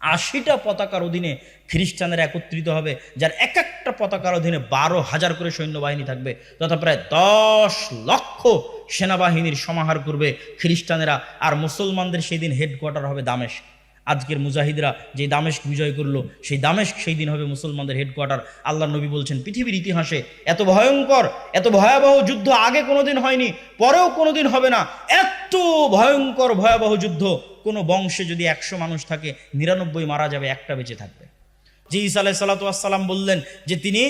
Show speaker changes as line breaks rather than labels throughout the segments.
আশিটা পতাকার অধীনে খ্রিস্টানরা একত্রিত হবে, যার এক একটা পতাকার অধীনে বারো হাজার করে সৈন্যবাহিনী থাকবে, তথা প্রায় দশ লক্ষ সেনাবাহিনীর সমাহার করবে খ্রিস্টানেরা, আর মুসলমানদের সেই দিন হেডকোয়ার্টার হবে দামেশ আজকের মুজাহিদরা যে দামেস্ক বিজয় করল, সেই দামেস্ক সেই দিন হবে মুসলমানদের হেডকোয়ার্টার আল্লাহ নবী বলছেন, পৃথিবীর ইতিহাসে এত ভয়ঙ্কর, এত ভয়াবহ যুদ্ধ আগে কোনোদিন হয়নি, পরেও কোনোদিন হবে না। এত ভয়ঙ্কর ভয়াবহ যুদ্ধ কোনো বংশে যদি একশো মানুষ থাকে, নিরানব্বই মারা যাবে, একটা বেঁচে থাকবে। যে ঈসা আলাহ সাল্লাতাম বললেন যে তিনি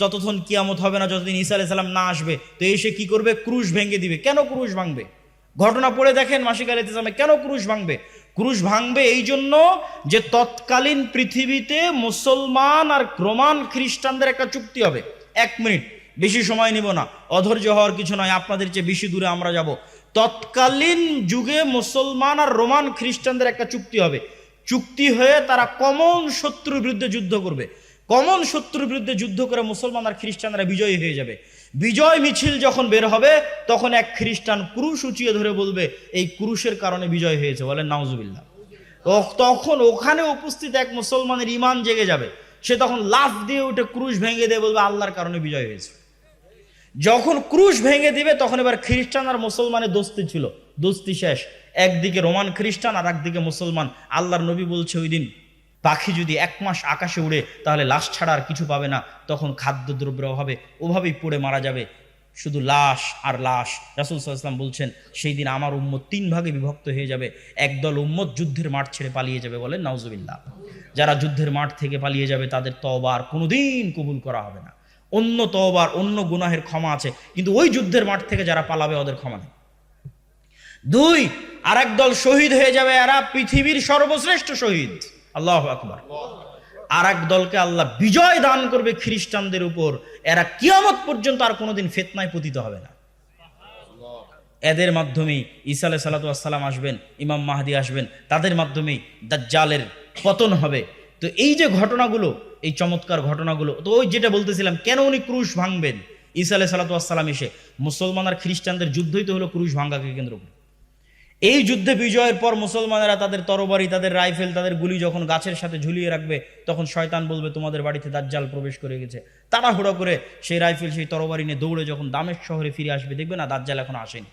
যতক্ষণ কিয়ামত হবে না, যতদিন ঈসা আলাহ সাল্লাম না আসবে, তো এসে কি করবে? ক্রুশ ভেঙে দিবে। কেন ক্রুশ ভাঙবে? ঘটনা পড়ে দেখেন মাসিক আল ইসলামে কেন ক্রুশ ভাঙবে? ক্রুশ ভাঙবে এই জন্য যে তৎকালীন পৃথিবীতে মুসলমান আর রোমান খ্রিস্টানদের একটা চুক্তি হবে। এক মিনিট, বেশি সময় নিব না। অধৈর্য হওয়ার কিছু নয় আপনাদের চেয়ে বেশি দূরে আমরা যাব। তৎকালীন যুগে মুসলমান আর রোমান খ্রিস্টানদের একটা চুক্তি হবে। চুক্তি হয়ে তারা কমন শত্রুর বিরুদ্ধে যুদ্ধ করবে। কমন শত্রুর বিরুদ্ধে যুদ্ধ করে মুসলমান আর খ্রিস্টানরা বিজয়ী হয়ে যাবে। বিজয় মিছিল যখন বের হবে, তখন এক খ্রিস্টান ক্রুশ উঁচিয়ে ধরে বলবে, এই ক্রুশের কারণে বিজয় হয়েছে। বলেন, নাউজুবিল্লাহ। তো- তখন ওখানে উপস্থিত এক মুসলমানের ইমান জেগে যাবে। সে তখন লাফ দিয়ে উঠে ক্রুশ ভেঙে দিয়ে বলবে, আল্লাহর কারণে বিজয় হয়েছে। যখন ক্রুশ ভেঙে দিবে, তখন এবার খ্রিস্টান আর মুসলমানের দোস্তি ছিল। দোস্তি শেষ। একদিকে রোমান খ্রিস্টান আর একদিকে মুসলমান। আল্লাহর নবী বলছে ওই দিন, পাখি যদি এক মাস আকাশে উড়ে, তাহলে লাশ ছাড়া আর কিছু পাবে না। তখন খাদ্যদ্রব্য অভাবে ওভাবেই পড়ে মারা যাবে। শুধু লাশ আর লাশ। রাসুল সাল্লাম বলছেন, সেই দিন আমার উম্মত তিন ভাগে বিভক্ত হয়ে যাবে। একদল উম্মত যুদ্ধের মাঠ ছেড়ে পালিয়ে যাবে বলেন, নাউজুবিল্লাহ। যারা যুদ্ধের মাঠ থেকে পালিয়ে যাবে, তাদের তওবা আর কোনোদিন কবুল করা হবে না। অন্য তওবার, অন্য গুনাহের ক্ষমা আছে। কিন্তু ওই যুদ্ধের মাঠ থেকে যারা পালাবে, ওদের ক্ষমা নেই। দুই আর দল শহীদ হয়ে যাবে, এরা পৃথিবীর সর্বশ্রেষ্ঠ শহীদ। আল্লাহ আকবার। আর এক দলকে আল্লাহ বিজয় দান করবে খ্রিস্টানদের উপর। এরা কিয়ামত পর্যন্ত আর কোনোদিন ফেতনায় পতিত হবে না। এদের মাধ্যমে ঈসা আলাই সাল্লাতাম আসবেন, ইমাম মাহাদি আসবেন, তাদের মাধ্যমেই দাজ্জালের পতন হবে। তো এই যে ঘটনাগুলো, এই চমৎকার ঘটনাগুলো, তো ওই যেটা বলতেছিলাম, কেন উনি ক্রুশ ভাঙবেন? ঈসা আলাই সাল্লাতাম এসে মুসলমান আর খ্রিস্টানদের যুদ্ধই তো হলো ক্রুশ ভাঙ্গাকে কেন্দ্র করে। এই যুদ্ধে বিজয়ের পর মুসলমানেরা তাদের তরবারি, তাদের রাইফেল, তাদের গুলি যখন গাছের সাথে ঝুলিয়ে রাখবে, তখন শয়তান বলবে, তোমাদের বাড়িতে দাজ্জাল প্রবেশ করে গেছে। তাড়াহুড়ো করে সেই রাইফেল, সেই তরবারি নিয়ে দৌড়ে যখন দামেশ শহরে ফিরে আসবে, দেখবে না দাজ্জাল এখন আসেনি।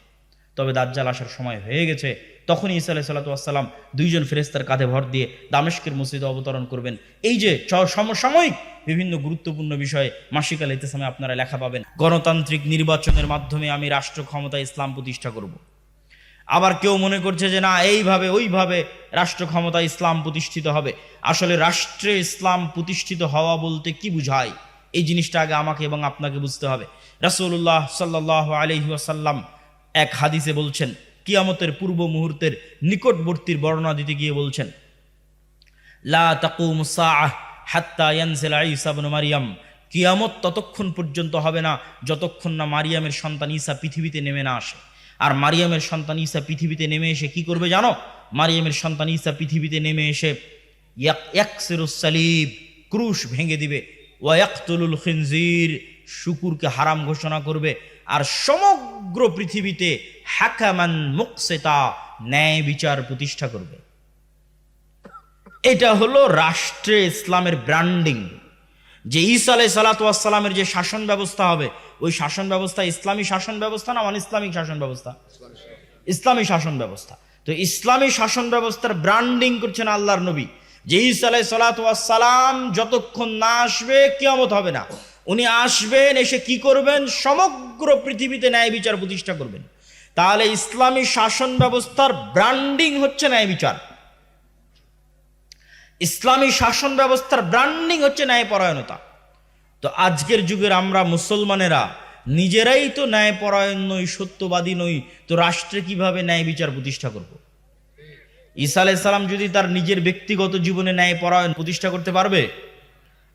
তবে দাজ্জাল আসার সময় হয়ে গেছে। তখনই ইসা আলাহ সাল্লাতাম দুইজন ফেরেস্তার কাঁধে ভর দিয়ে দামেশকের মসজিদে অবতরণ করবেন। এই যে সমসাময়িক বিভিন্ন গুরুত্বপূর্ণ বিষয়ে মাসিকাল ইতিসামে আপনারা লেখা পাবেন, গণতান্ত্রিক নির্বাচনের মাধ্যমে আমি রাষ্ট্র ক্ষমতা ইসলাম প্রতিষ্ঠা করব। আবার কেউ মনে করছে যে না, এইভাবে, ওইভাবে রাষ্ট্র ক্ষমতা ইসলাম প্রতিষ্ঠিত হবে। আসলে রাষ্ট্রে ইসলাম প্রতিষ্ঠিত হওয়া বলতে কি বুঝায়? এই জিনিসটা আগে আমাকে এবং আপনাকে বুঝতে হবে। রাসূলুল্লাহ সাল্লাহ আলহি আসাল্লাম এক হাদিসে বলছেন, কিয়ামতের পূর্ব মুহূর্তের নিকটবর্তীর বর্ণনা দিতে গিয়ে বলছেন, লা মারিয়াম। কিয়ামত ততক্ষণ পর্যন্ত হবে না যতক্ষণ না মারিয়ামের সন্তান ঈসা পৃথিবীতে নেমে না আসে। আর মারিয়ামের সন্তান ঈসা পৃথিবীতে নেমে এসে কি করবে জানো? মারিয়ামের সন্তান ঈসা পৃথিবীতে নেমে এসে সালিব, ক্রুশ ভেঙে দিবে। ওয়াক্তুলুল খিনজির, শুকুরকে হারাম ঘোষণা করবে। আর সমগ্র পৃথিবীতে হাকামান মুকসেতা ন্যায় বিচার প্রতিষ্ঠা করবে। এটা হলো রাষ্ট্রে ইসলামের ব্র্যান্ডিং যে ঈসা আলাই সালাতামের যে শাসন ব্যবস্থা হবে, ওই শাসন ব্যবস্থা ইসলামী শাসন ব্যবস্থা না অন ইসলামিক শাসন ব্যবস্থা? ইসলামী শাসন ব্যবস্থা। তো ইসলামী শাসন ব্যবস্থার ব্র্যান্ডিং করছেন আল্লাহর নবী। যে ঈসা আলাই সালাতাম যতক্ষণ না আসবে, কিয়ামত হবে না। উনি আসবেন, এসে কি করবেন? সমগ্র পৃথিবীতে ন্যায় বিচার প্রতিষ্ঠা করবেন। তাহলে ইসলামী শাসন ব্যবস্থার ব্র্যান্ডিং হচ্ছে ন্যায় বিচার। ইসলামী শাসন ব্যবস্থার ব্র্যান্ডিং হচ্ছে ন্যায়পরায়ণতা। তো আজকের যুগের আমরা মুসলমানেরা নিজেরাই তো ন্যায়পরায়ণ নই, সত্যবাদী নই, তো রাষ্ট্রে কীভাবে ন্যায় বিচার প্রতিষ্ঠা করব। ঈসা আলাইসাল্লাম যদি তার নিজের ব্যক্তিগত জীবনে ন্যায়পরায়ণ প্রতিষ্ঠা করতে পারবে,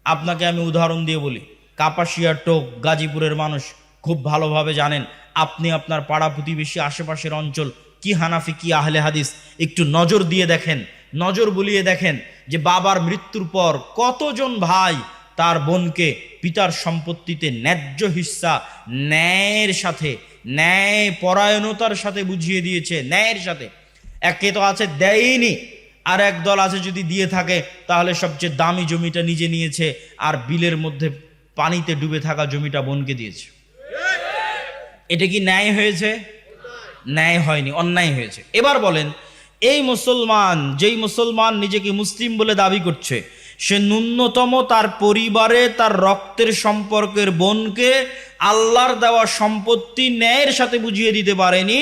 আপনাকে আমি উদাহরণ দিয়ে বলি। কাপাসিয়া টোক গাজীপুরের মানুষ খুব ভালোভাবে জানেন। আপনি আপনার পাড়া প্রতিবেশী আশেপাশের অঞ্চল, কি হানাফি, কি আহলে হাদিস, একটু নজর দিয়ে দেখেন, নজর বুলিয়ে দেখেন যে বাবার মৃত্যুর পর কতজন ভাই তার বোনকে পিতার সম্পত্তিতে ন্যায্য হিস্সা ন্যায়ের সাথে, ন্যায় পরায়ণতার সাথে বুঝিয়ে দিয়েছে, ন্যায়ের সাথে। একে তো আছে দেয়নি, আর এক দল আছে যদি দিয়ে থাকে, তাহলে সবচেয়ে দামি জমিটা নিজে নিয়েছে, আর বিলের মধ্যে পানিতে ডুবে থাকা জমিটা বোনকে দিয়েছে। এটা কি ন্যায় হয়েছে? ন্যায় হয়নি, অন্যায় হয়েছে। এবার বলেন, এই মুসলমান, যেই মুসলমান নিজেকে মুসলিম বলে দাবি করছে, সে ন্যূনতম তার পরিবারে তার রক্তের সম্পর্কের বোনকে আল্লাহর দেওয়া সম্পত্তি ন্যায়ের সাথে বুঝিয়ে দিতে পারেনি।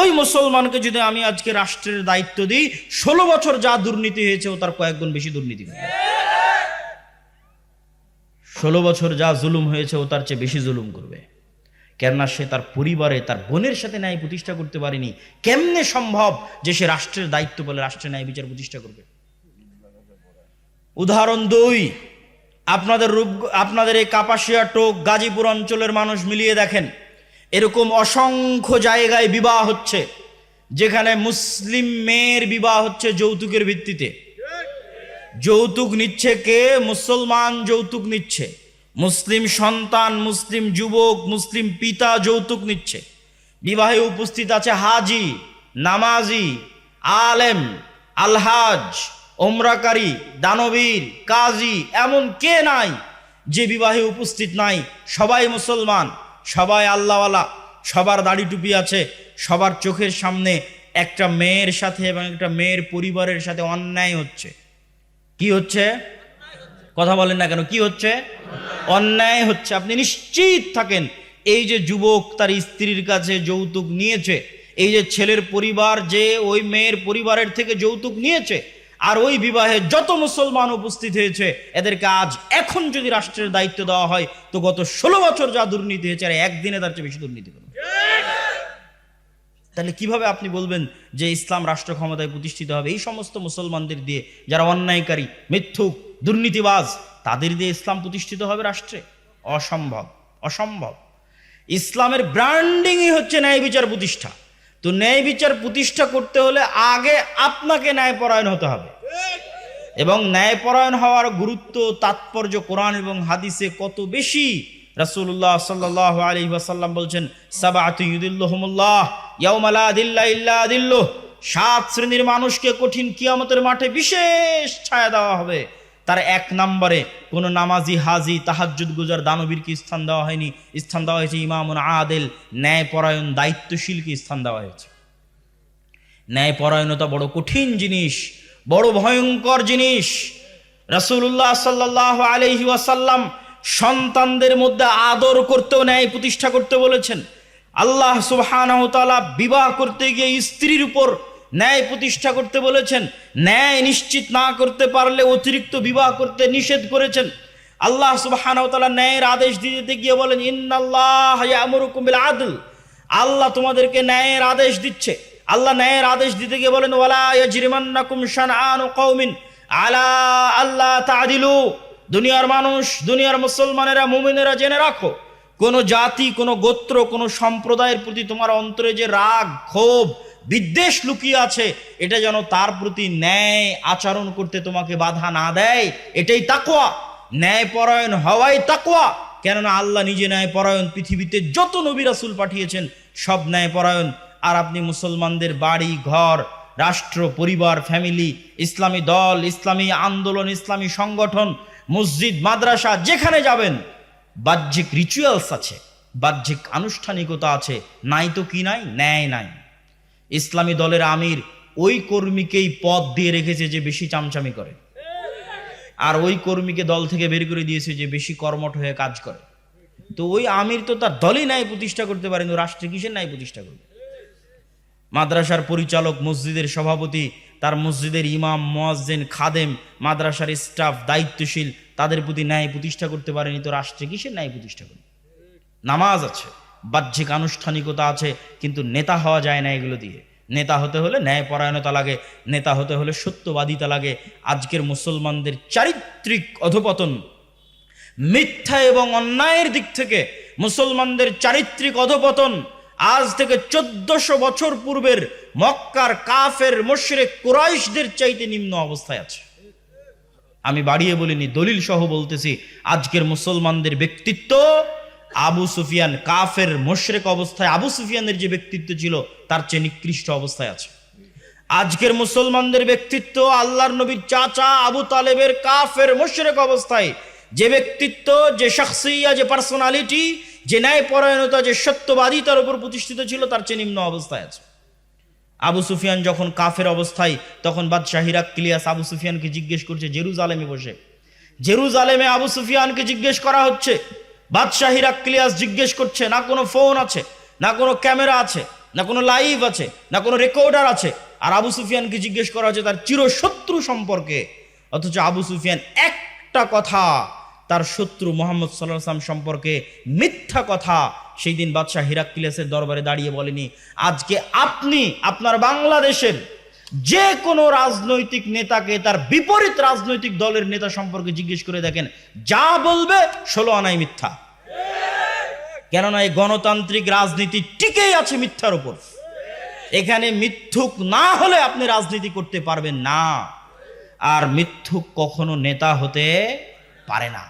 ওই মুসলমানকে যদি আমি আজকে রাষ্ট্রের দায়িত্ব দিই, ষোলো বছর যা দুর্নীতি হয়েছে, ও তার কয়েক গুণ বেশি দুর্নীতি ষোলো বছর যা জুলুম হয়েছে ও তার চেয়ে বেশি জুলুম করবে। কেননা সে তার পরিবারে, তার বোনের সাথে ন্যায় প্রতিষ্ঠা করতে পারেনি। কেমনে সম্ভব যে সে রাষ্ট্রের দায়িত্ব বলে রাষ্ট্রের ন্যায় বিচার প্রতিষ্ঠা করবে? উদাহরণ দুই, আপনাদের রূপ, আপনাদের এই কাপাসিয়া টোক গাজীপুর অঞ্চলের মানুষ মিলিয়ে দেখেন। এরকম অসংখ্য জায়গায় বিবাহ হচ্ছে, যেখানে মুসলিম মেয়ের বিবাহ হচ্ছে যৌতুকের ভিত্তিতে। যৌতুক নিচ্ছে কে? মুসলমান যৌতুক নিচ্ছে। মুসলিম সন্তান, মুসলিম যুবক, মুসলিম পিতা যৌতুক নিচ্ছে। বিবাহে উপস্থিত আছে হাজি, নামাজি, আলেম, আলহাজ, ওমরাকারী, দানবীর, কাজী, এমন কে নাই যে বিবাহে উপস্থিত নাই? সবাই মুসলমান, সবাই আল্লাহওয়ালা, সবার দাড়ি টুপি আছে, সবার চোখের সামনে একটা মেয়ের সাথে এবং একটা মেয়ের পরিবারের সাথে অন্যায় হচ্ছে। কি হচ্ছে? কথা বলেন না কেন, কি হচ্ছে? অন্যায় হচ্ছে। আপনি নিশ্চিত থাকেন, এই যে যুবক তার স্ত্রীর কাছে যৌতুক নিয়েছে, এই যে ছেলের পরিবার যে ওই মেয়ের পরিবারের থেকে যৌতুক নিয়েছে, আর ওই বিবাহে যত মুসলমান উপস্থিত হয়েছে, এদেরকে আজ এখন যদি রাষ্ট্রের দায়িত্ব দেওয়া হয়, তো গত ষোলো বছর যা দুর্নীতি হয়েছে, আর একদিনে তার চেয়ে বেশি দুর্নীতি করবে তাহলে কীভাবে আপনি বলবেন যে ইসলাম রাষ্ট্র ক্ষমতায় প্রতিষ্ঠিত হবে? এই সমস্ত মুসলমানদের দিয়ে, যারা অন্যায়কারী, মিথ্যুক, দুর্নীতিবাজ, তাদের দিয়ে ইসলাম প্রতিষ্ঠিত হবে রাষ্ট্রে? অসম্ভব অসম্ভব। ইসলামের ব্র্যান্ডিংই হচ্ছে ন্যায় বিচার প্রতিষ্ঠা। তো ন্যায় বিচার প্রতিষ্ঠা করতে হলে আগে আপনাকে ন্যায়পরায়ণ হতে হবে। এবং ন্যায়পরায়ণ হওয়ার গুরুত্ব, তাৎপর্য কোরআন এবং হাদিসে কত বেশি? রাসূলুল্লাহ সাল্লাল্লাহু আলাইহি ওয়াসাল্লাম বলছেন দিল্লুহ। সাত শ্রেণির মানুষকে কঠিন কিয়ামতের মাঠে বিশেষ ছায়া দেওয়া হবে। তার এক নম্বরে কোনো নামাজি, হাজি, তাহাজ্জুদ গুজার দানবীরকে স্থান দেওয়া হয়নি। স্থান দেওয়া হয়েছে ইমামুন আদেল, ন্যায়পরায়ণ, দায়িত্বশীলকে স্থান দেওয়া হয়েছে। ন্যায়পরায়ণতা বড় কঠিন জিনিস, বড় ভয়ঙ্কর জিনিস। রাসূলুল্লাহ সাল্লাহ আলহি ওয়াসাল্লাম সন্তানদের মধ্যে আদর করতেও, ন্যায় প্রতিষ্ঠা করতে বলেছেন। আল্লাহ সুবহানাহু তাআলা বিবাহ করতে গিয়ে স্ত্রীর উপর ন্যায় প্রতিষ্ঠা করতে বলেছেন। ন্যায় নিশ্চিত না করতে পারলে অতিরিক্ত বিবাহ করতে নিষেধ করেছেন। আল্লাহ সুবহানাহু তাআলা ন্যায়ের আদেশ দিতে গিয়ে বলেন, ইন্নাল্লাহ ইয়ামুরুকুম বিল আদল। আল্লাহ তোমাদেরকে ন্যায়ের আদেশ দিচ্ছে। আল্লাহ ন্যায়ের আদেশ দিতে গিয়ে বলেন, ওয়ালা ইয়াজরিমান্নাকুম শানআনু কওমিন আলা আল্লাহ তাদিলু। দুনিয়ার মানুষ, দুনিয়ার মুসলমানেরা, মুমিনেরা জেনে রাখো, কোন জাতি, কোন গোত্র, কোন সম্প্রদায়ের প্রতি তোমার অন্তরে যে রাগ, ক্ষোভ, বিদ্বেষ লুকিয়ে আছে, এটা যেন তার প্রতি ন্যায় আচরণ করতে তোমাকে বাধা না দেয়, এটাই তাকোয়া ন্যায় পরায়ণ হওয়াই তাকোয়া কেননা আল্লাহ নিজে ন্যায় পরায়ণ পৃথিবীতে যত নবী রাসূল পাঠিয়েছেন, সব ন্যায় পরায়ণ আর আপনি মুসলমানদের বাড়ি, ঘর, রাষ্ট্র, পরিবার, ফ্যামিলি, ইসলামী দল, ইসলামী আন্দোলন, ইসলামী সংগঠন মসজিদ, মাদ্রাসা, যেখানে যাবেন, বাহ্যিক রিচুয়ালস আছে, বাহ্যিক আনুষ্ঠানিকতা আছে, নাই তো কি নাই? ন্যায় নাই। ইসলামী দলের আমির ওই কর্মীকেই পদ দিয়ে রেখেছে যে বেশি চামচামি করে। আর ওই কর্মীকে দল থেকে বের করে দিয়েছে যে বেশি কর্মঠ হয়ে কাজ করে। তো ওই আমির তো তার দলই ন্যায় প্রতিষ্ঠা করতে পারেন, রাষ্ট্রে কিসের ন্যায় প্রতিষ্ঠা করবে? মাদ্রাসার পরিচালক, মসজিদের সভাপতি তার মসজিদের ইমাম, মোয়াজ্জেন, খাদেম, মাদ্রাসার স্টাফ, দায়িত্বশীল, তাদের প্রতি ন্যায় প্রতিষ্ঠা করতে পারেনি তো রাষ্ট্রে কিসের ন্যায় প্রতিষ্ঠা করবে? নামাজ আছে, বাহ্যিক আনুষ্ঠানিকতা আছে, কিন্তু নেতা হওয়া যায় না এগুলো দিয়ে। নেতা হতে হলে ন্যায় পরায়ণতা লাগে, নেতা হতে হলে সত্যবাদিতা লাগে। আজকের মুসলমানদের চারিত্রিক অধপতন, মিথ্যা এবং অন্যায়ের দিক থেকে মুসলমানদের চারিত্রিক অধপতন আজ থেকে চোদ্দশো বছর পূর্বের মক্কার কাফের, মোশরেক, কুরাইশদের চাইতে নিম্ন অবস্থায় আছে। আমি বাড়িয়ে বলিনি, দলিল সহ বলতেছি, আজকের মুসলমানদের ব্যক্তিত্ব আবু সুফিয়ান, কাফের, মোশরেক অবস্থায় আবু সুফিয়ানের যে ব্যক্তিত্ব ছিল, তার চেয়ে নিকৃষ্ট অবস্থায় আছে। আজকের মুসলমানদের ব্যক্তিত্ব আল্লাহর নবীর চাচা আবু তালেবের কাফের, মুশরিক অবস্থায়। যে ব্যক্তিত্ব, যে শখসিয়া, যে পার্সোনালিটি যে ন্যায় পরায়ণতা যে সত্যবাদী তার উপর প্রতিষ্ঠিত ছিল, তার চেয়ে নিম্ন অবস্থায় আছে। আবু সুফিয়ান যখন কাফের অবস্থায়, তখন বাদশাহ হিরাক্লিয়াস আবু সুফিয়ানকে জিজ্ঞেস করছে, জেরুজালেমে বসে? জেরুজালেমে আবু সুফিয়ানকে জিজ্ঞেস করা হচ্ছে। বাদশাহ হিরাক্লিয়াস জিজ্ঞেস করছে, না কোনো ফোন আছে? না কোনো ক্যামেরা আছে? না কোনো লাইভ আছে? না কোনো রেকর্ডার আছে? আর আবু সুফিয়ানকে জিজ্ঞেস করা হচ্ছে, তার চিরশত্রু সম্পর্কে? অথচ আবু সুফিয়ান একটা কথা তার শত্রু মোহাম্মদ সাল্লাম সম্পর্কে মিথ্যা কথা সেই দিন বাদশাহ হিরাক্কিলেসের দরবারে দাঁড়িয়ে বলেনি। আজকে আপনি আপনার বাংলাদেশের যে কোনো রাজনৈতিক নেতাকে তার বিপরীত রাজনৈতিক দলের নেতা সম্পর্কে জিজ্ঞেস করে দেখেন, যা বলবে ষোলো আনাই মিথ্যা। কেননা এই গণতান্ত্রিক রাজনীতি টিকেই আছে মিথ্যার উপর। এখানে মিথ্যুক না হলে আপনি রাজনীতি করতে পারবেন না। আর মিথ্যুক কখনো নেতা হতে পারে না।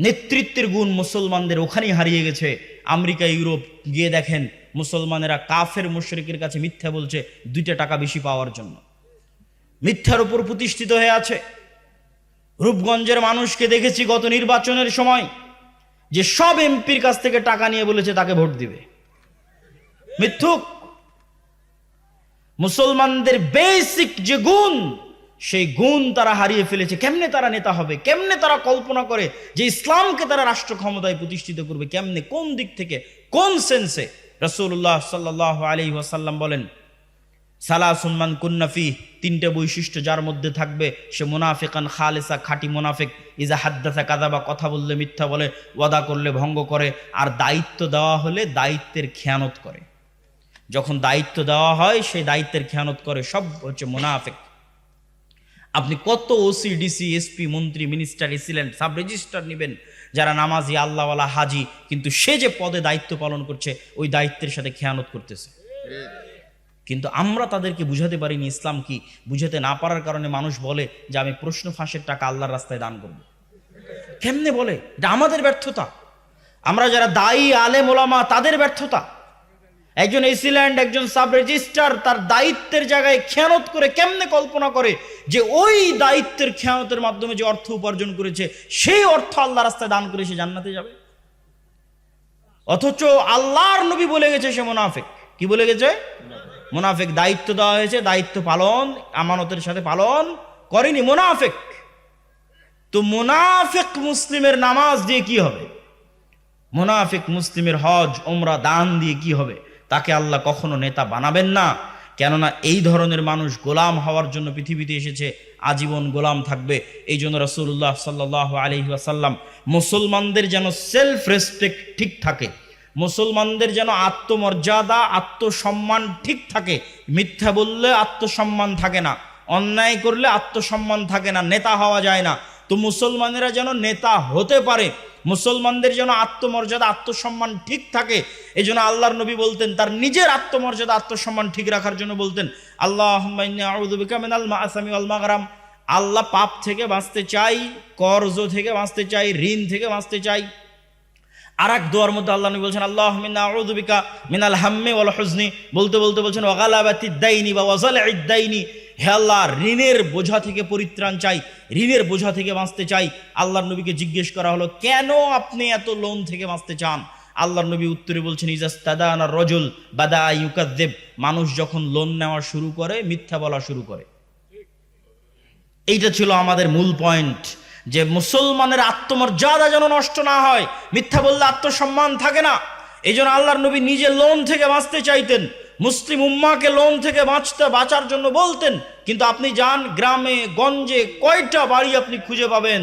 নেতৃত্বের গুণ মুসলমানদের ওখানেই হারিয়ে গেছে। আমেরিকা, ইউরোপ গিয়ে দেখেন মুসলমানেরা কাফের, মুশরিকের কাছে মিথ্যা বলছে, দুইটা টাকা বেশি পাওয়ার জন্য। মিথ্যার উপর প্রতিষ্ঠিত হয়ে আছে। রূপগঞ্জের মানুষকে দেখেছি গত নির্বাচনের সময়, যে সব এমপির কাছ থেকে টাকা নিয়ে বলেছে, তাকে ভোট দিবে। মিথ্যুক। মুসলমানদের বেসিক যে গুণ সেই গুণ তারা হারিয়ে ফেলেছে। কেমনে তারা নেতা হবে? কেমনে তারা কল্পনা করে যে ইসলামকে তারা রাষ্ট্র ক্ষমতায় প্রতিষ্ঠিত করবে? কেমনে? কোন দিক থেকে? কোন সেন্সে রসুল্লাহ সাল্লাহ আলী ওয়াসাল্লাম বলেন সালা সুলমান কুন্নাফি তিনটে বৈশিষ্ট্য যার মধ্যে থাকবে। সে মুনাফিকান খালেসা, খাটি মুনাফিক। ইজা হাদ্দাসা কাদা বা কথা বললে মিথ্যা বলে, ওয়াদা করলে ভঙ্গ করে। আর দায়িত্ব দেওয়া হলে দায়িত্বের খেয়ানত করে। যখন দায়িত্ব দেওয়া হয়, সেই দায়িত্বের খেয়ানত করে। সব হচ্ছে মুনাফিক। আপনি কত ওসি ডিসি এসপি মন্ত্রী মিনিস্টার এসিলেন্ট সাব রেজিস্টার নেবেন, যারা নামাজি, আল্লাহওয়ালা, হাজি, কিন্তু সে যে পদে দায়িত্ব পালন করছে, ওই দায়িত্বের সাথে খেয়ানত করতেছে। কিন্তু আমরা তাদেরকে বুঝাতে পারিনি ইসলাম কি? বুঝাতে না পারার কারণে মানুষ বলে যে আমি প্রশ্ন ফাঁসের টাকা আল্লাহর রাস্তায় দান করব। কেমনে বলে? এটা আমাদের ব্যর্থতা। আমরা যারা দায়ী, আলেম, ওলামা, তাদের ব্যর্থতা। একজন এসিল্যান্ড, একজন সাব রেজিস্টার তার দায়িত্বের জায়গায় খেয়ানত করে কেমনে কল্পনা করে যে ওই দায়িত্বের খেয়ানতের মাধ্যমে যে অর্থ উপার্জন করেছে, সেই অর্থ আল্লাহ রাস্তায় দান করে সে জান্নাতে যাবে। অথচ আল্লাহর নবী বলে গেছে সে মুনাফেক। কি বলে গেছে? মোনাফেক দায়িত্ব দেওয়া হয়েছে, দায়িত্ব পালন, আমানতের সাথে পালন করেনি, মোনাফেক। তো মুনাফেক মুসলিমের নামাজ দিয়ে কি হবে? মোনাফেক মুসলিমের হজ ওমরা দান দিয়ে কি হবে? তাকে আল্লাহ কখনো নেতা বানাবেন না। কেননা এই ধরনের মানুষ গোলাম হওয়ার জন্য পৃথিবীতে এসেছে, আজীবন গোলাম থাকবে। এই জন্য রসুল্লাহ সাল্লাহ আলহি আসাল্লাম মুসলমানদের যেন সেলফ রেসপেক্ট ঠিক থাকে, মুসলমানদের যেন আত্মমর্যাদা, আত্মসম্মান ঠিক থাকে। মিথ্যা বললে আত্মসম্মান থাকে না, অন্যায় করলে আত্মসম্মান থাকে না, নেতা হওয়া যায় না। তো মুসলমানেরা যেন নেতা হতে পারে মুসলমানদের যেন আত্মমর্যাদা, আত্মসম্মান ঠিক থাকে এই জন্য আল্লাহর নবী বলতেন, তার নিজের আত্মমর্যাদা, আত্মসম্মান ঠিক রাখার জন্য বলতেন আল্লাহ মাগারাম। আল্লাহ পাপ থেকে বাঁচতে চাই, কর্জ থেকে বাঁচতে চাই, ঋণ থেকে বাঁচতে চাই। আর এক দোয়ার মধ্যে আল্লাহ নবী বলছেন আল্লাহ মিনা আউযুবিকা মিনাল হাম্মি ওয়াল হুজনি বলতে বলতে বলছেন ওয়াগালাবাতি দাইনি বা ওয়াজাল ইদ্দাইনি হে আল্লাহ, ঋণের বোঝা থেকে পরিত্রাণ চাই, ঋণের বোঝা থেকে বাঁচতে চাই। আল্লাহর নবীকে জিজ্ঞেস করা হলো, কেন আপনি এত লোন থেকে বাঁচতে চান? আল্লাহর নবী উত্তরে বলছেন, ইজাস্তাদানা রজুল বাদা ইউকাদ্দেব। মানুষ যখন লোন নেওয়া শুরু করে, মিথ্যা বলা শুরু করে। এইটা ছিল আমাদের মূল পয়েন্ট, যে মুসলমানের আত্মমর্যাদা যেন নষ্ট না হয়। মিথ্যা বললে আত্মসম্মান থাকে না। এই জন্য আল্লাহর নবী নিজে লোন থেকে বাঁচতে চাইতেন। মুসলিম উম্মাকে লোন থেকে বাঁচতে, বাঁচার জন্য বলতেন, কিন্তু আপনি যান গ্রামে, গঞ্জে কয়টা বাড়ি আপনি খুঁজে পাবেন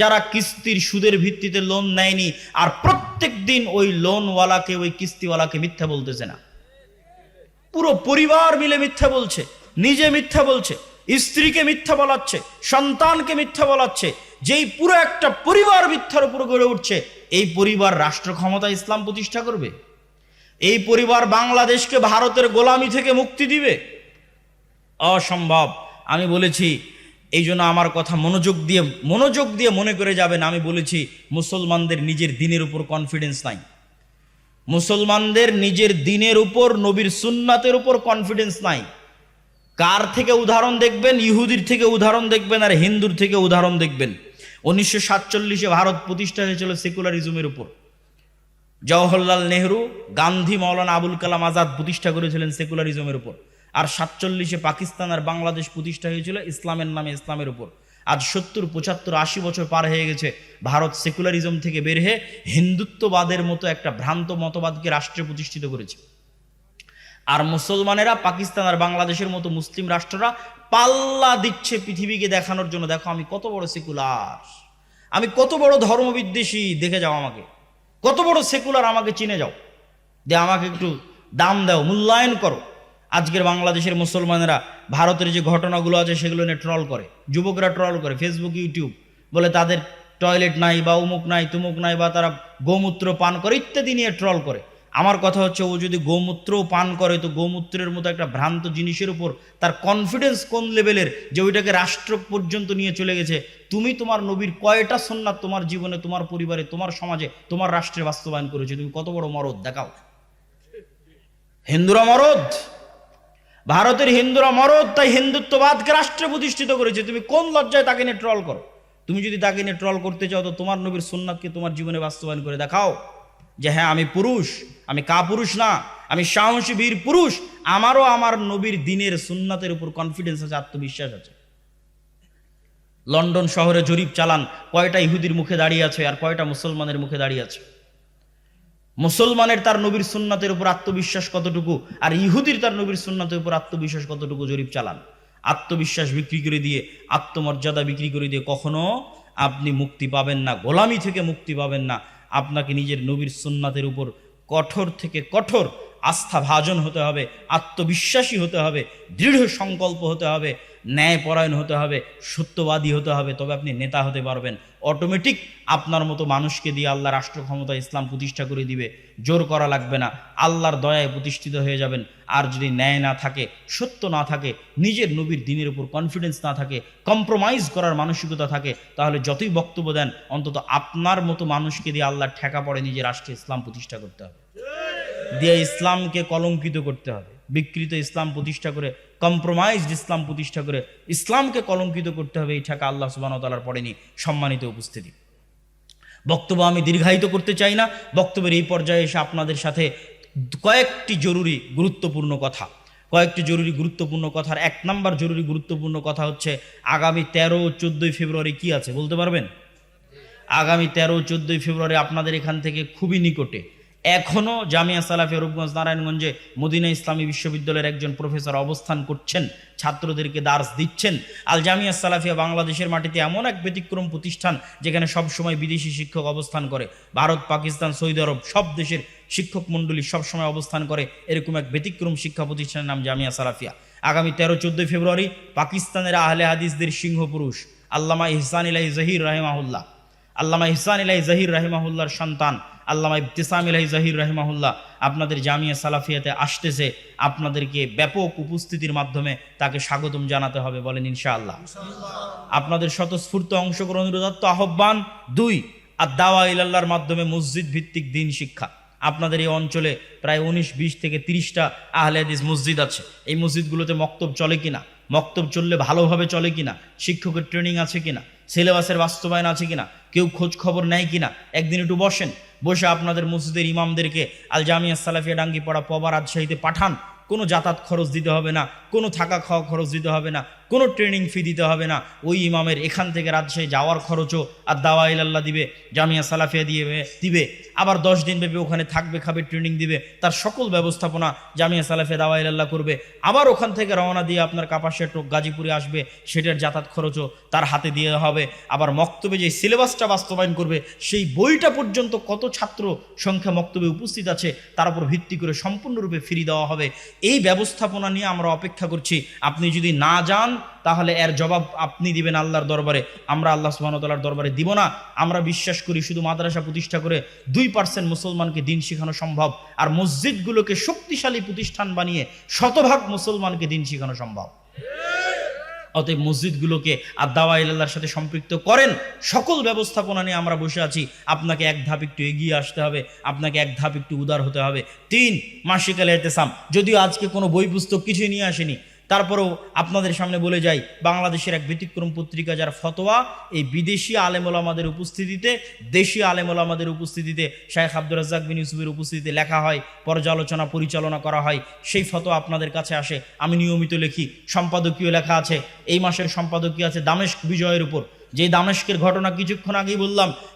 যারা কিস্তির সুদের ভিত্তিতে লোন নেয়নি? আর প্রত্যেক দিন ওই লোনওয়ালাকে, ওই কিস্তিওয়ালাকে মিথ্যা বলতেছে না। পুরো পরিবার মিলে মিথ্যা বলছে, নিজে মিথ্যা বলছে, স্ত্রীকে মিথ্যা বলাচ্ছে, সন্তানকে মিথ্যা বলাচ্ছে, যেই পুরো একটা পরিবার মিথ্যার উপর গড়ে উঠছে, এই পরিবার রাষ্ট্র ক্ষমতা ইসলাম প্রতিষ্ঠা করবে? এই পরিবার বাংলাদেশকে ভারতের গোলামি থেকে মুক্তি দিবে? অসম্ভব। আমি বলেছি, এই জন্য আমার কথা মনোযোগ দিয়ে মনোযোগ দিয়ে মনে করে যাবেন, আমি বলেছি, মুসলমানদের নিজের দিনের উপর কনফিডেন্স নাই। মুসলমানদের নিজের দিনের উপর, নবীর সুন্নাতের উপর কনফিডেন্স নাই। কার থেকে উদাহরণ দেখবেন? ইহুদির থেকে উদাহরণ দেখবেন আর হিন্দুর থেকে উদাহরণ দেখবেন। উনিশশো সাতচল্লিশে ভারত প্রতিষ্ঠা হয়েছিল সেকুলারিজমের উপর। জওহরলাল নেহরু, গান্ধী মৌলানা আবুল কালাম আজাদ প্রতিষ্ঠা করেছিলেন সেকুলারিজমের উপর। আর সাতচল্লিশে পাকিস্তান আর বাংলাদেশ প্রতিষ্ঠা হয়েছিল ইসলামের নামে ইসলামের উপর। আজ সত্তর, পঁচাত্তর, আশি বছর পার হয়ে গেছে ভারত সেকুলারিজম থেকে বের হয়ে হিন্দুত্ববাদের মতো একটা ভ্রান্ত মতবাদকে রাষ্ট্রে প্রতিষ্ঠিত করেছে। আর মুসলমানেরা, পাকিস্তান আর বাংলাদেশের মতো মুসলিম রাষ্ট্ররা পাল্লা দিচ্ছে পৃথিবীকে দেখানোর জন্য। দেখো আমি কত বড় সেকুলার, আমি কত বড় ধর্মবিদ্বেষী, দেখে যাও আমাকে। কত বড় সেকুলার আমাকে চিনে যাও। যে আমাকে একটু দাম দাও, মূল্যায়ন করো। আজকের বাংলাদেশের মুসলমানেরা ভারতের যে ঘটনাগুলো আছে সেগুলো নিয়ে ট্রল করে। যুবকরা ট্রল করে ফেসবুক ইউটিউব বলে তাদের টয়লেট নাই বা উমুক নাই, তুমুক নাই বা তারা গোমূত্র পান করে, ইত্যাদি নিয়ে ট্রল করে। আমার কথা হচ্ছে, ও যদি গোমূত্র পান করে, তো গোমূত্রের মতো একটা ভ্রান্ত জিনিসের উপর তার কনফিডেন্স কোন লেভেলের যে ওইটাকে রাষ্ট্র পর্যন্ত নিয়ে চলে গেছে? তুমি তোমার নবীর কয়টা সন্ন্যাত তোমার জীবনে, তোমার পরিবারে, তোমার সমাজে, তোমার রাষ্ট্রে বাস্তবায়ন করেছে? তুমি কত বড় মরদ? দেখাও। হিন্দুরা মরদ। ভারতের হিন্দুরা মরদ, তাই হিন্দুত্ববাদকে রাষ্ট্রে প্রতিষ্ঠিত করেছে। তুমি কোন লজ্জায় তাকে নিয়ে ট্রল করো? তুমি যদি তাকে নিয়ে ট্রল করতে চাও, তো তোমার নবীর সুন্নাতকে তোমার জীবনে বাস্তবায়ন করে দেখাও। যে হ্যাঁ আমি পুরুষ, আমি কা পুরুষ না, আমি সাহসী বীর পুরুষ, আমারও আমার নবীর দিনের সুন্নাতের উপর কনফিডেন্স আছে, আত্মবিশ্বাস আছে। লন্ডন শহরে জরিপ চালান, কয়টা ইহুদির মুখে দাঁড়িয়ে আছে আর কয়টা মুসলমানের মুখে দাঁড়িয়ে আছে? মুসলমানের তার নবীর সুন্নাতের উপর আত্মবিশ্বাস কতটুকু আর ইহুদির তার নবীর সুন্নাতের উপর আত্মবিশ্বাস কতটুকু জরিপ চালান? আত্মবিশ্বাস বিক্রি করে দিয়ে, আত্মমর্যাদা বিক্রি করে দিয়ে কখনো আপনি মুক্তি পাবেন না, গোলামি থেকে মুক্তি পাবেন না। আপনাকে নিজের নবীর সুন্নাতের উপর কঠোর থেকে কঠোর আস্থা ভাজন হতে হবে, আত্মবিশ্বাসী হতে হবে দৃঢ় সংকল্প হতে হবে। ন্যায়পরায়ণ হতে হবে, সত্যবাদী হতে হবে, তবে আপনি নেতা হতে পারবেন। অটোমেটিক আপনার মতো মানুষকে দিয়ে আল্লাহ রাষ্ট্র ক্ষমতা ইসলাম প্রতিষ্ঠা করে দিবে। জোর করা লাগবে না। আল্লাহর দয়ায় প্রতিষ্ঠিত হয়ে যাবেন। আর যদি ন্যায় না থাকে, সত্য না থাকে, নিজের নবীর দিনের উপর কনফিডেন্স না থাকে কম্প্রোমাইজ করার মানসিকতা থাকে, তাহলে যতই বক্তব্য দেন, অন্তত আপনার মতো মানুষকে দিয়ে আল্লাহ ঠেকা পড়ে নিজের রাষ্ট্রে ইসলাম প্রতিষ্ঠা করতে হবে। দিয়ে ইসলামকে কলঙ্কিত করতে হবে। বিকৃত ইসলাম প্রতিষ্ঠা করে কম্প্রোমাইজড ইসলাম প্রতিষ্ঠা করে, ইসলামকে কলঙ্কিত করতে হবে, এই ঠাকা আল্লাহ সুবাহ তালার পড়েনি। সম্মানিত উপস্থিতি। বক্তব্য আমি দীর্ঘায়িত করতে চাই না। বক্তব্যের এই পর্যায়ে এসে আপনাদের সাথে কয়েকটি জরুরি গুরুত্বপূর্ণ কথা। কয়েকটি জরুরি গুরুত্বপূর্ণ কথার এক নাম্বার জরুরি গুরুত্বপূর্ণ কথা হচ্ছে, আগামী তেরো চোদ্দোই ফেব্রুয়ারি কি আছে, বলতে পারবেন? আগামী তেরো চোদ্দোই ফেব্রুয়ারি আপনাদের এখান থেকে খুবই নিকটে এখনও জামিয়া সালাফিয়া রূপগঞ্জ নারায়ণগঞ্জে মদিনা ইসলামী বিশ্ববিদ্যালয়ের একজন প্রফেসর অবস্থান করছেন, ছাত্রদেরকে দার্স দিচ্ছেন। আল জামিয়া সালাফিয়া বাংলাদেশের মাটিতে এমন এক ব্যতিক্রম প্রতিষ্ঠান যেখানে সবসময় বিদেশি শিক্ষক অবস্থান করে। ভারত, পাকিস্তান, সৌদি আরব সব দেশের শিক্ষক মণ্ডলী সবসময় অবস্থান করে। এরকম এক ব্যতিক্রম শিক্ষা প্রতিষ্ঠানের নাম জামিয়া সালাফিয়া। আগামী তেরো চোদ্দোই ফেব্রুয়ারি পাকিস্তানের আহলে হাদিসদের সিংহ পুরুষ আল্লামা ইহসান ইলাহি জহির রাহেমাহুল্লাহ। আল্লামা ইহসান ইলাহি জহির রাহিমাহুল্লার সন্তান, আল্লামা ইবতিসাম ইলাহি জহির রাহিমাহুল্লাহ আপনাদের জামিয়া সালাফিয়াতে আসতেছে, আপনাদেরকে ব্যাপক উপস্থিতির মাধ্যমে তাকে স্বাগতম জানাতে হবে বলেন ইনশাআল্লাহ। আপনাদের স্বতঃস্ফূর্ত অংশগ্রহণের উদাত্ত আহ্বান দুই আর দাওয়া ইলাল্লাহর মাধ্যমে মসজিদ ভিত্তিক দিন শিক্ষা। আপনাদের এই অঞ্চলে প্রায় উনিশ, বিশ থেকে তিরিশটা আহলে হাদিস মসজিদ আছে। এই মসজিদগুলোতে মক্তব চলে কিনা? মক্তব চললে ভালোভাবে চলে কিনা? শিক্ষকের ট্রেনিং আছে কিনা? সিলেবাসের বাস্তবায়ন আছে কিনা? কেউ খোঁজ খবর নেয় কিনা? একদিন একটু বসেন। বসে আপনাদের মসজিদের ইমামদেরকে আল জামিয়া সালাফিয়া ডাঙ্গি পড়া পবার রাজশাহীতে পাঠান। কোনো যাতায়াত খরচ দিতে হবে না, কোনো থাকা খাওয়া খরচ দিতে হবে না কোনো ট্রেনিং ফি দিতে হবে না। ওই ইমামের এখান থেকে রাজশাহী যাওয়ার খরচও আর দাওয়া ইলাল্লাহ দিবে, জামিয়া সালাফিয়া দিয়ে দিবে। আবার দশ দিন ব্যাপী ওখানে থাকবে, খাবে ট্রেনিং দিবে। তার সকল ব্যবস্থাপনা জামিয়া সালাফিয়া দাওয়া ইলাল্লাহ করবে। আবার ওখান থেকে রওনা দিয়ে আপনার কাপাসিয়া টোক গাজীপুরে আসবে, সেটার যাতায়াত খরচও তার হাতে দিয়ে হবে। আবার মক্তবে যে সিলেবাসটা বাস্তবায়ন করবে, সেই বইটা পর্যন্ত কত ছাত্র সংখ্যা মক্তবে উপস্থিত আছে, তার উপর ভিত্তি করে সম্পূর্ণরূপে ফিরি দেওয়া হবে। এই ব্যবস্থাপনা নিয়ে আমরা অপেক্ষা করছি। আপনি যদি না যান তাহলে এর জবাব আপনি দিবেন আল্লাহর দরবারে। আমরা আল্লাহ সুবাহতাল্লাহর দরবারে দিব না। আমরা বিশ্বাস করি শুধু মাদ্রাসা প্রতিষ্ঠা করে দুই পার্সেন্ট মুসলমানকে দিন শেখানো সম্ভব। আর মসজিদগুলোকে শক্তিশালী প্রতিষ্ঠান বানিয়ে শতভাগ মুসলমানকে দিন শেখানো সম্ভব। অতএব মসজিদগুলোকে আদাওয়া ইল্লাহর সাথে সম্পৃক্ত করেন। সকল ব্যবস্থাপনা নিয়ে আমরা বসে আছি। আপনাকে এক ধাপ একটু এগিয়ে আসতে হবে। আপনাকে এক ধাপ একটু উদার হতে হবে। তিন, মাসিকাল এতেসাম যদিও আজকে কোনো বই পুস্তক কিছুই নিয়ে আসেনি তারপরেও আপনাদের সামনে বলে যাই, বাংলাদেশের এক ব্যতিক্রম পত্রিকা যার ফতোয়া, এই বিদেশি আলেমোলামাদের উপস্থিতিতে দেশীয় আলেমোলামাদের উপস্থিতিতে শাহেখ আব্দুর রাজ্জাক বিন ইউসুফের উপস্থিতিতে লেখা হয়, পর্যালোচনা, পরিচালনা করা হয়, সেই ফতোয়া আপনাদের কাছে আসে। আমি নিয়মিত লিখি, সম্পাদকীয় লেখা আছে, এই মাসের সম্পাদকীয় আছে দামেস্ক বিজয়ের উপর। যে দামেস্কের ঘটনা কিছুক্ষণ আগেই বললাম